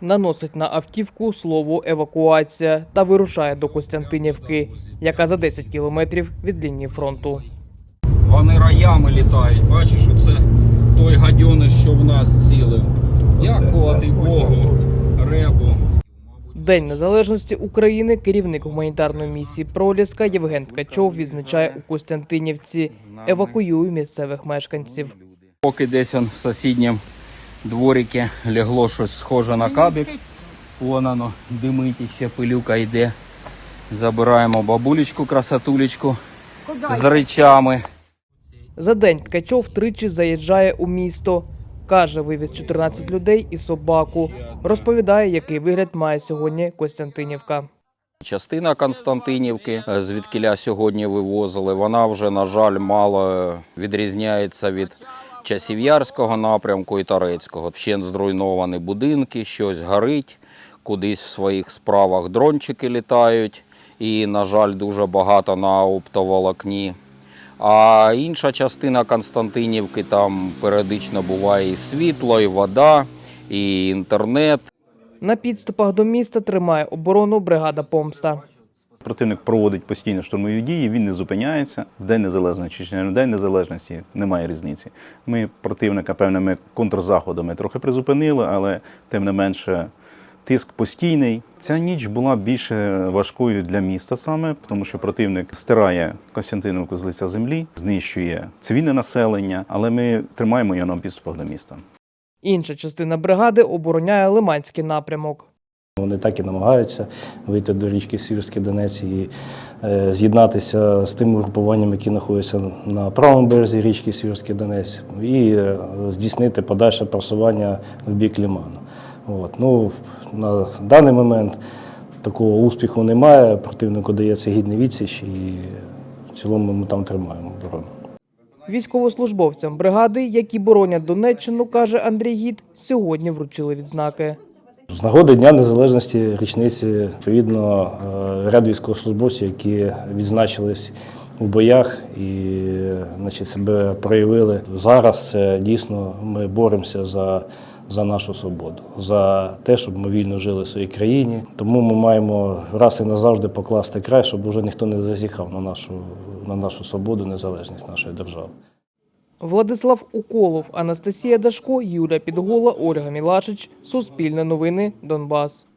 наносить на автівку слово евакуація та вирушає до Костянтинівки, яка за 10 кілометрів від лінії фронту. Вони роями літають. Бачиш, оце той гадьониш, що в нас цілив. Дякувати Богу, ребу. День незалежності України керівник гуманітарної місії Проліска Євген Ткачов відзначає у Костянтинівці. Евакуює місцевих мешканців. Поки десь он в сусідньому дворику лягло щось схоже на кабік. Вон воно димить, ще пилюка йде. Забираємо бабулечку, красотулечку з речами. За день Ткачов тричі заїжджає у місто. Каже, вивіз 14 людей і собаку. Розповідає, який вигляд має сьогодні Костянтинівка. Частина Константинівки, е, звідкиля сьогодні вивозили, вона вже, на жаль, мало відрізняється від Часів'ярського напрямку і Торецького. Вщент зруйновані будинки, щось горить, кудись в своїх справах дрончики літають, і, на жаль, дуже багато на оптоволокні. А інша частина Константинівки, там періодично буває і світло, і вода, і інтернет. На підступах до міста тримає оборону бригада Помста. Противник проводить постійно штурмові дії, він не зупиняється. В День Незалежності чи не в День Незалежності немає різниці. Ми противника певними контрзаходами трохи призупинили, але тим не менше тиск постійний. Ця ніч була більше важкою для міста саме, тому що противник стирає Костянтиновку з лиця землі, знищує цивільне населення, але ми тримаємо його на підступах до міста. Інша частина бригади обороняє Лиманський напрямок. Вони так і намагаються вийти до річки Сіверський Донець і е, з'єднатися з тим угрупуванням, які знаходяться на правому березі річки Сіверський Донець, і е, здійснити подальше просування в бік Ліману. От. Ну, на даний момент такого успіху немає. Противнику дається гідний відсіч, і в цілому ми там тримаємо оборону. Військовослужбовцям бригади, які боронять Донеччину, каже Андрій Гід, сьогодні вручили відзнаки. З нагоди Дня Незалежності річниці, відповідно, е, ряд військовослужбовців, які відзначились у боях і значить, себе проявили. Зараз це дійсно ми боремося за, за нашу свободу, за те, щоб ми вільно жили в своїй країні. Тому ми маємо раз і назавжди покласти край, щоб вже ніхто не зазіхав на нашу, на нашу свободу, незалежність нашої держави. Владислав Уколов, Анастасія Дашко, Юля Підгола, Ольга Мілашич. Суспільне новини, Донбас.